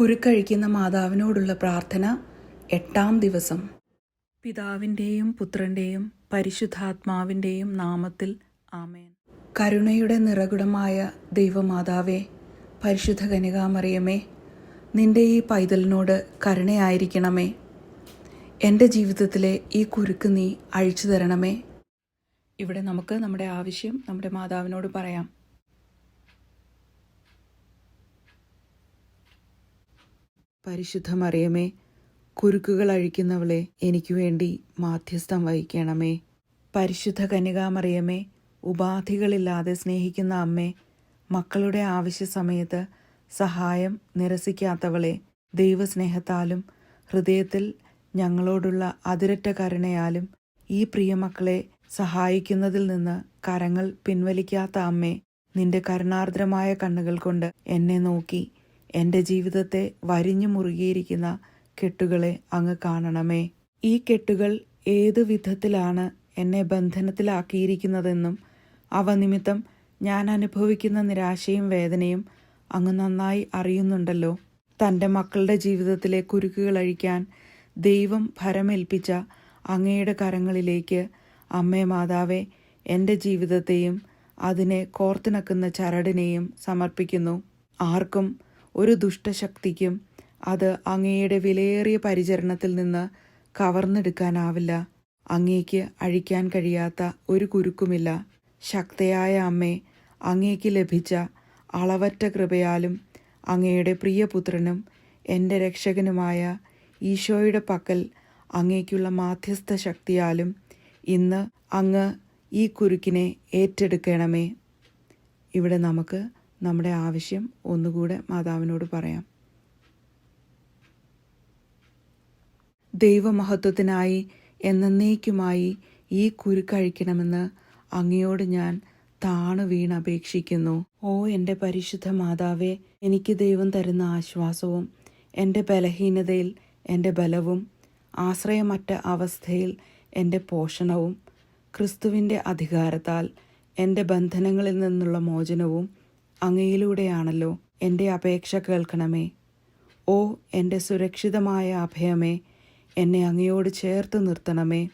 കുരുക്കഴിക്കുന്ന മാതാവിനോടുള്ള പ്രാർത്ഥന എട്ടാം ദിവസം. പിതാവിന്റെയും പുത്രന്റെയും പരിശുദ്ധാത്മാവിന്റെയും നാമത്തിൽ ആമേൻ. കരുണയുടെ നിറകുടമായ ദൈവമാതാവേ പരിശുദ്ധ കനികാമറിയമേ നിന്റെ ഈ പൈതലിനോട് കരുണയായിരിക്കണമേ. എന്റെ ജീവിതത്തിലെ ഈ കുരുക്ക് നീ അഴിച്ചു തരണമേ ഇവിടെ നമുക്ക് നമ്മുടെ ആവശ്യം നമ്മുടെ മാതാവിനോട് പറയാം. പരിശുദ്ധ മറിയമേ കുരുക്കുകൾ അഴിക്കുന്നവളെ എനിക്ക് വേണ്ടി മാധ്യസ്ഥം വഹിക്കണമേ. പരിശുദ്ധ കന്യകാമറിയമേ ഉപാധികളില്ലാതെ സ്നേഹിക്കുന്ന അമ്മേ മക്കളുടെ ആവശ്യ സമയത്ത് സഹായം നിരസിക്കാത്തവളെ ദൈവസ്നേഹത്താലും ഹൃദയത്തിൽ ഞങ്ങളോടുള്ള അതിരറ്റ കരുണയാലും ഈ പ്രിയമക്കളെ സഹായിക്കുന്നതിൽ നിന്ന് കരങ്ങൾ പിൻവലിക്കാത്ത അമ്മേ നിന്റെ കരുണാർദ്രമായ കണ്ണുകൾ കൊണ്ട് എന്നെ നോക്കി എന്റെ ജീവിതത്തെ വരിഞ്ഞു മുറുകിയിരിക്കുന്ന കെട്ടുകളെ അങ്ങ് കാണണമേ. ഈ കെട്ടുകൾ ഏതു വിധത്തിലാണ് എന്നെ ബന്ധനത്തിലാക്കിയിരിക്കുന്നതെന്നും അവ നിമിത്തം ഞാൻ അനുഭവിക്കുന്ന നിരാശയും വേദനയും അങ്ങ് നന്നായി അറിയുന്നുണ്ടല്ലോ. തന്റെ മക്കളുടെ ജീവിതത്തിലെ കുരുക്കുകൾ അഴിക്കാൻ ദൈവം ഭരമേൽപ്പിച്ച അങ്ങയുടെ കരങ്ങളിലേക്ക് അമ്മേ മാതാവേ എന്റെ ജീവിതത്തെയും അതിനെ കോർത്തിണക്കുന്ന ചരടിനെയും സമർപ്പിക്കുന്നു. ആർക്കും ഒരു ദുഷ്ടശക്തിക്കും അത് അങ്ങയുടെ വിലയേറിയ പരിചരണത്തിൽ നിന്ന് കവർന്നെടുക്കാനാവില്ല. അങ്ങേക്ക് അഴിക്കാൻ കഴിയാത്ത ഒരു കുരുക്കുമില്ല. ശക്തയായ അമ്മേ അങ്ങേക്ക് ലഭിച്ച അളവറ്റ കൃപയാലും അങ്ങയുടെ പ്രിയപുത്രനും എന്റെ രക്ഷകനുമായ ഈശോയുടെ പക്കൽ അങ്ങേക്കുള്ള മാധ്യസ്ഥ ശക്തിയാലും ഇന്ന് അങ്ങ് ഈ കുരുക്കിനെ ഏറ്റെടുക്കണമേ. ഇവിടെ നമുക്ക് നമ്മുടെ ആവശ്യം ഒന്നുകൂടെ മാതാവിനോട് പറയാം. ദൈവമഹത്വത്തിനായി എന്നേക്കുമായി ഈ കുരുക്കഴിക്കണമെന്ന് അങ്ങയോട് ഞാൻ താണു വീണപേക്ഷിക്കുന്നു ഓ എന്റെ പരിശുദ്ധ മാതാവേ എനിക്ക് ദൈവം തരുന്ന ആശ്വാസവും എന്റെ ബലഹീനതയിൽ എന്റെ ബലവും ആശ്രയമറ്റ അവസ്ഥയിൽ എന്റെ പോഷണവും ക്രിസ്തുവിന്റെ അധികാരത്താൽ എന്റെ ബന്ധനങ്ങളിൽ നിന്നുള്ള മോചനവും അങ്ങയിലൂടെയാണല്ലോ എന്റെ അപേക്ഷ കേൾക്കണമേ. ഓ എന്റെ സുരക്ഷിതമായ അഭയമേ എന്നെ അങ്ങയോട് ചേർത്ത് നിർത്തണമേ.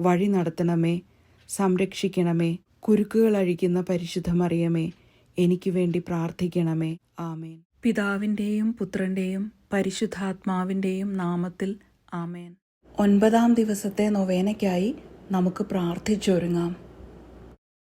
വഴി നടത്തണമേ സംരക്ഷിക്കണമേ കുരുക്കുകൾ അഴിക്കുന്ന പരിശുദ്ധമറിയമേ എനിക്ക് വേണ്ടി പ്രാർത്ഥിക്കണമേ. ആമേൻ. പിതാവിന്റെയും പുത്രന്റെയും പരിശുദ്ധാത്മാവിന്റെയും നാമത്തിൽ ആമേൻ. ഒൻപതാം ദിവസത്തെ നൊവേനയ്ക്കായി നമുക്ക് പ്രാർത്ഥിച്ചൊരുങ്ങാം.